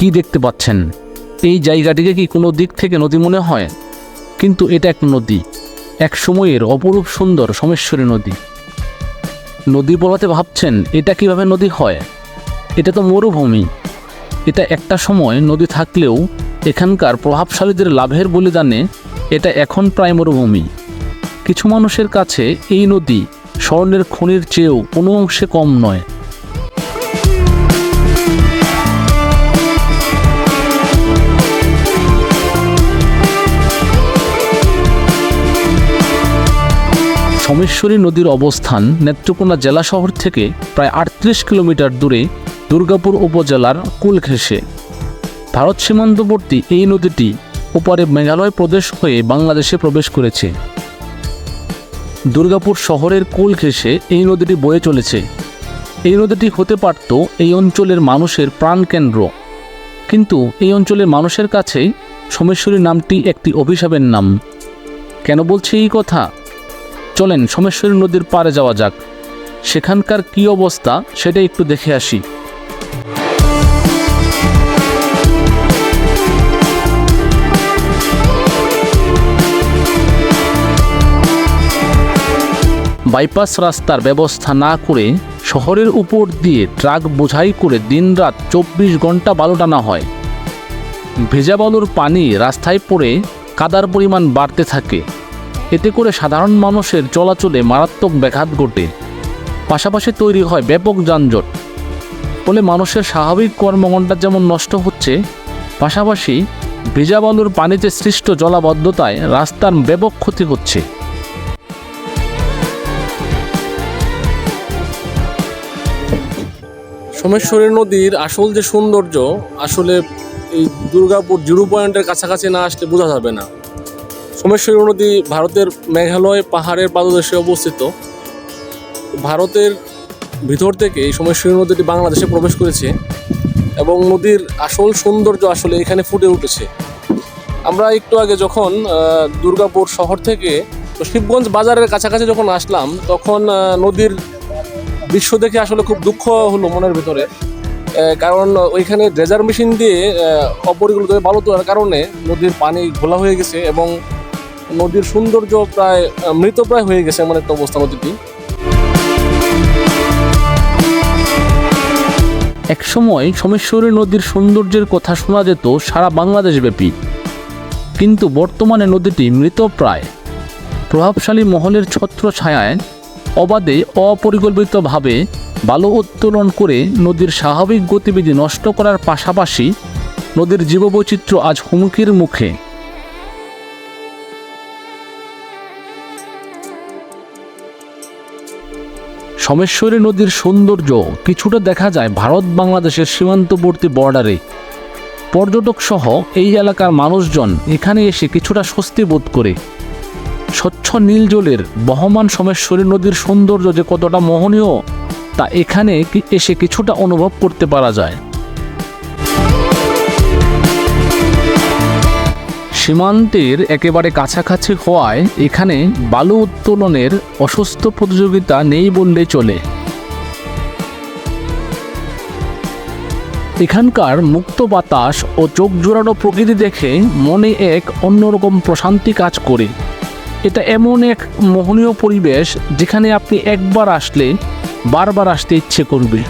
কি দেখতে পাচ্ছেন? এই জায়গাটিকে কি কোনো দিক থেকে নদী মনে হয়? কিন্তু এটা এক নদী, এক সময়ের অপরূপ সুন্দর সোমেশ্বরী নদী। নদী বলাতে ভাবছেন, এটা কীভাবে নদী হয়? এটা তো মরুভূমি। এটা একটা সময় নদী থাকলেও এখানকার প্রভাবশালীদের লাভের বলিদানে এটা এখন প্রায় মরুভূমি। কিছু মানুষের কাছে এই নদী স্বর্ণের খনির চেয়েও কোনো অংশে কম নয়। সোমেশ্বরী নদীর অবস্থান নেত্রকোনা জেলা শহর থেকে প্রায় আটত্রিশ কিলোমিটার দূরে দুর্গাপুর উপজেলার কুল ঘেঁষে ভারত সীমান্তবর্তী এই নদীটি ওপারে মেঘালয় প্রদেশ হয়ে বাংলাদেশে প্রবেশ করেছে। দুর্গাপুর শহরের কুল ঘেঁষে এই নদীটি বয়ে চলেছে। এই নদীটি হতে পারত এই অঞ্চলের মানুষের প্রাণকেন্দ্র। কিন্তু এই অঞ্চলের মানুষের কাছে সোমেশ্বরী নামটি একটি অভিশাপের নাম। কেন বলছি এই কথা? চলেন সোমেশ্বরী নদীর পাড়ে যাওয়া যাক। সেখানকার কী অবস্থা সেটা একটু দেখে আসি। বাইপাস রাস্তার ব্যবস্থা না করে শহরের উপর দিয়ে ট্রাক বোঝাই করে দিনরাত চব্বিশ ঘণ্টা বালু টানা হয়। ভেজা বালুর পানি রাস্তায় পড়ে কাদার পরিমাণ বাড়তে থাকে। এতে করে সাধারণ মানুষের চলাচলে মারাত্মক ব্যাঘাত ঘটে। পাশাপাশি তৈরি হয় ব্যাপক যানজট। ফলে মানুষের স্বাভাবিক কর্মঘণ্টা যেমন নষ্ট হচ্ছে, পাশাপাশি ভেজা বালুর পানিতে সৃষ্ট জলাবদ্ধতায় রাস্তার ব্যাপক ক্ষতি হচ্ছে। সোমেশ্বরী নদীর আসল যে সৌন্দর্য, আসলে এই দুর্গাপুর জিরো পয়েন্টের কাছাকাছি না আসলে বোঝা যাবে না। সোমেশ্বরী নদী ভারতের মেঘালয় পাহাড়ের পাদদেশে অবস্থিত। ভারতের ভিতর থেকে এই সোমেশ্বরী নদীটি বাংলাদেশে প্রবেশ করেছে এবং নদীর আসল সৌন্দর্য আসলে এখানে ফুটে উঠেছে। আমরা একটু আগে যখন দুর্গাপুর শহর থেকে শিবগঞ্জ বাজারের কাছাকাছি যখন আসলাম, তখন নদীর দৃশ্য দেখে আসলে খুব দুঃখ হলো মনের ভিতরে। কারণ ওইখানে ড্রেজার মেশিন দিয়ে অপরিকল্পিত বালু তোলার কারণে নদীর পানি ঘোলা হয়ে গেছে এবং নদীর সৌন্দর্য প্রায় মৃতপ্রায় হয়ে গেছে এমন একটা অবস্থা নদীটি। একসময় সোমেশ্বরী নদীর সৌন্দর্যের কথা শোনা যেত সারা বাংলাদেশ ব্যাপী। কিন্তু বর্তমানে নদীটি মৃতপ্রায় প্রভাবশালী মহলের ছত্র ছায়ায় অবাধে অপরিকল্পিতভাবে বালু উত্তোলন করে নদীর স্বাভাবিক গতিবিধি নষ্ট করার পাশাপাশি নদীর জীববৈচিত্র্য আজ হুমকির মুখে। সোমেশ্বরী নদীর সৌন্দর্য কিছুটা দেখা যায় ভারত বাংলাদেশের সীমান্তবর্তী বর্ডারে। পর্যটক সহ এই এলাকার মানুষজন এখানে এসে কিছুটা স্বস্তি বোধ করে। স্বচ্ছ নীল জলের বহমান সমেশ্বরী নদীর সৌন্দর্য যে কতটা মোহনীয়, তা এখানে এসে কিছুটা অনুভব করতে পারা যায়। সীমান্তের একেবারে কাছাকাছি হওয়ায় এখানে বালু উত্তোলনের অসুস্থ প্রতিযোগিতা নেই বললে চলে। এখানকার মুক্ত বাতাস ও চোখ জোড়ানো প্রকৃতি দেখে মনে এক অন্যরকম প্রশান্তি কাজ করে। এটা এমন এক মোহনীয় পরিবেশ যেখানে আপনি একবার আসলে বারবার আসতে ইচ্ছে করবে।